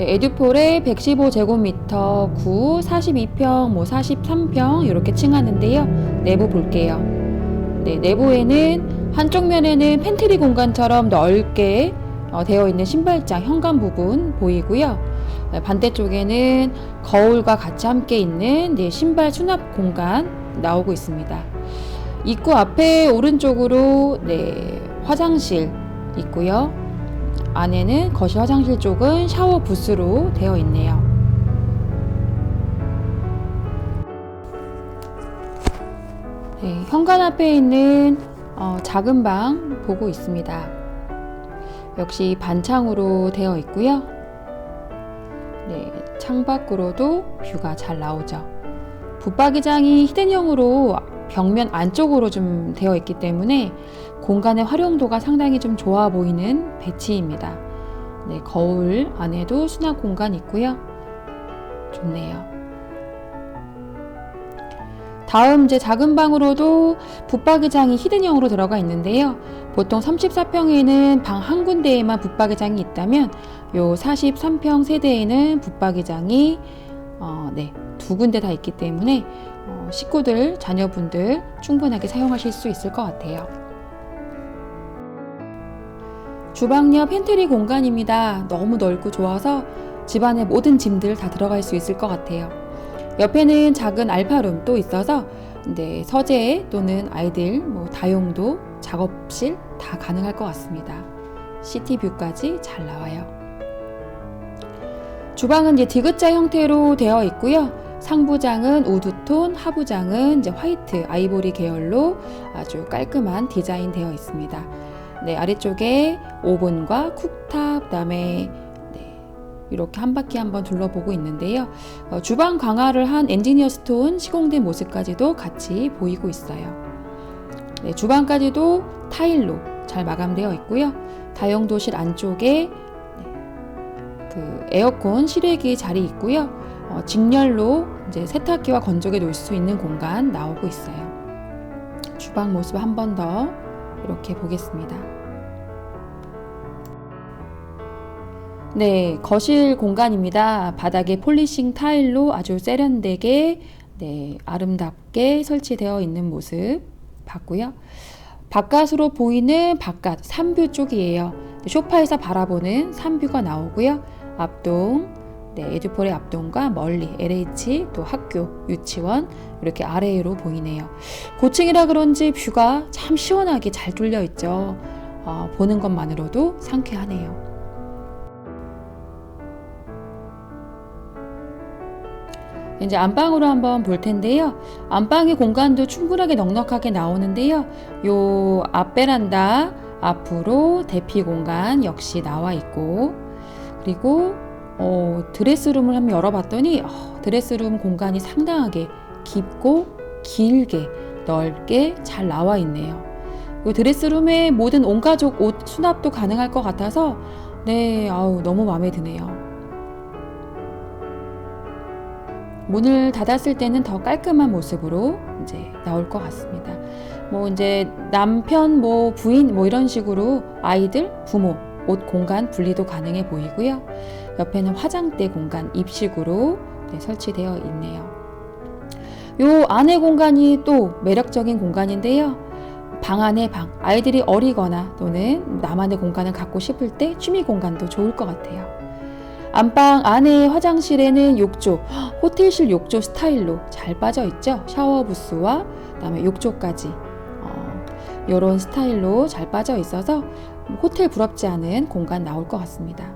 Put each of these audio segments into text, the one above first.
네, 에듀폴의 115제곱미터 9, 42평, 뭐 43평 이렇게 층하는데요. 내부 볼게요. 네, 내부에는 한쪽 면에는 팬트리 공간처럼 넓게 어, 되어 있는 신발장 현관 부분 보이고요. 네, 반대쪽에는 거울과 같이 함께 있는 네, 신발 수납 공간 나오고 있습니다. 입구 앞에 오른쪽으로 네, 화장실 있고요. 안에는 거실 화장실 쪽은 샤워 부스로 되어 있네요. 네, 현관 앞에 있는 어, 작은 방 보고 있습니다. 역시 반창으로 되어 있고요. 네, 창밖으로도 뷰가 잘 나오죠. 붙박이장이 히든형으로 벽면 안쪽으로 좀 되어 있기 때문에 공간의 활용도가 상당히 좀 좋아 보이는 배치입니다. 네, 거울 안에도 수납 공간 있고요. 좋네요. 다음 이제 작은 방으로도 붙박이장이 히든형으로 들어가 있는데요. 보통 34평에는 방 한 군데에만 붙박이장이 있다면 요 43평 세대에는 붙박이장이 어, 네, 두 군데 다 있기 때문에 어, 식구들, 자녀분들 충분하게 사용하실 수 있을 것 같아요. 주방 옆 팬트리 공간입니다. 너무 넓고 좋아서 집안의 모든 짐들 다 들어갈 수 있을 것 같아요. 옆에는 작은 알파룸 또 있어서 네, 서재 또는 아이들 뭐 다용도 작업실 다 가능할 것 같습니다. 시티 뷰까지 잘 나와요. 주방은 이제 디귿자 형태로 되어 있고요. 상부장은 우드톤, 하부장은 이제 화이트 아이보리 계열로 아주 깔끔한 디자인 되어 있습니다. 네, 아래쪽에 오븐과 쿡탑, 그다음에 네, 이렇게 한 바퀴 한번 둘러보고 있는데요. 어, 주방 강화를 한 엔지니어 스톤 시공된 모습까지도 같이 보이고 있어요. 네, 주방까지도 타일로 잘 마감되어 있고요. 다용도실 안쪽에 네, 그 에어컨 실외기 자리 있고요. 어, 직렬로 이제 세탁기와 건조기 놓을 수 있는 공간 나오고 있어요. 주방 모습 한 번 더 이렇게 보겠습니다. 네, 거실 공간입니다. 바닥에 폴리싱 타일로 아주 세련되게 네, 아름답게 설치되어 있는 모습 봤고요. 바깥으로 보이는 바깥 산뷰 쪽이에요. 쇼파에서 바라보는 산뷰가 나오고요. 앞동, 네, 에듀폴의 앞동과 멀리 LH 또 학교, 유치원 이렇게 아래로 보이네요. 고층이라 그런지 뷰가 참 시원하게 잘 뚫려 있죠. 어, 보는 것만으로도 상쾌하네요. 이제 안방으로 한번 볼 텐데요. 안방의 공간도 충분하게 넉넉하게 나오는데요. 요 앞베란다 앞으로 대피 공간 역시 나와 있고 그리고 어, 드레스룸을 한번 열어봤더니 어, 드레스룸 공간이 상당하게 깊고 길게 넓게 잘 나와 있네요. 이 드레스룸에 모든 온 가족 옷 수납도 가능할 것 같아서 네, 아우 너무 마음에 드네요. 문을 닫았을 때는 더 깔끔한 모습으로 이제 나올 것 같습니다. 뭐 이제 남편 뭐 부인 뭐 이런 식으로 아이들 부모 옷 공간 분리도 가능해 보이고요. 옆에는 화장대 공간 입식으로 네, 설치되어 있네요. 요 안에 공간이 또 매력적인 공간인데요. 방 안에 방, 아이들이 어리거나 또는 나만의 공간을 갖고 싶을 때 취미 공간도 좋을 것 같아요. 안방 안에 화장실에는 욕조, 호텔식 욕조 스타일로 잘 빠져 있죠. 샤워 부스와 그다음에 욕조까지 어, 이런 스타일로 잘 빠져 있어서 호텔 부럽지 않은 공간 나올 것 같습니다.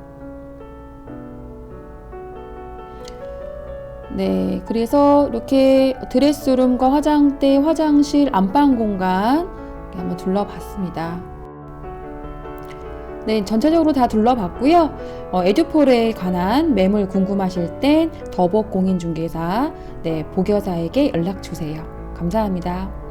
네, 그래서 이렇게 드레스룸과 화장대, 화장실, 안방 공간 한번 둘러봤습니다. 네, 전체적으로 다 둘러봤고요. 어, 에듀폴에 관한 매물 궁금하실 땐 더벅 공인중개사 네, 보교사에게 연락 주세요. 감사합니다.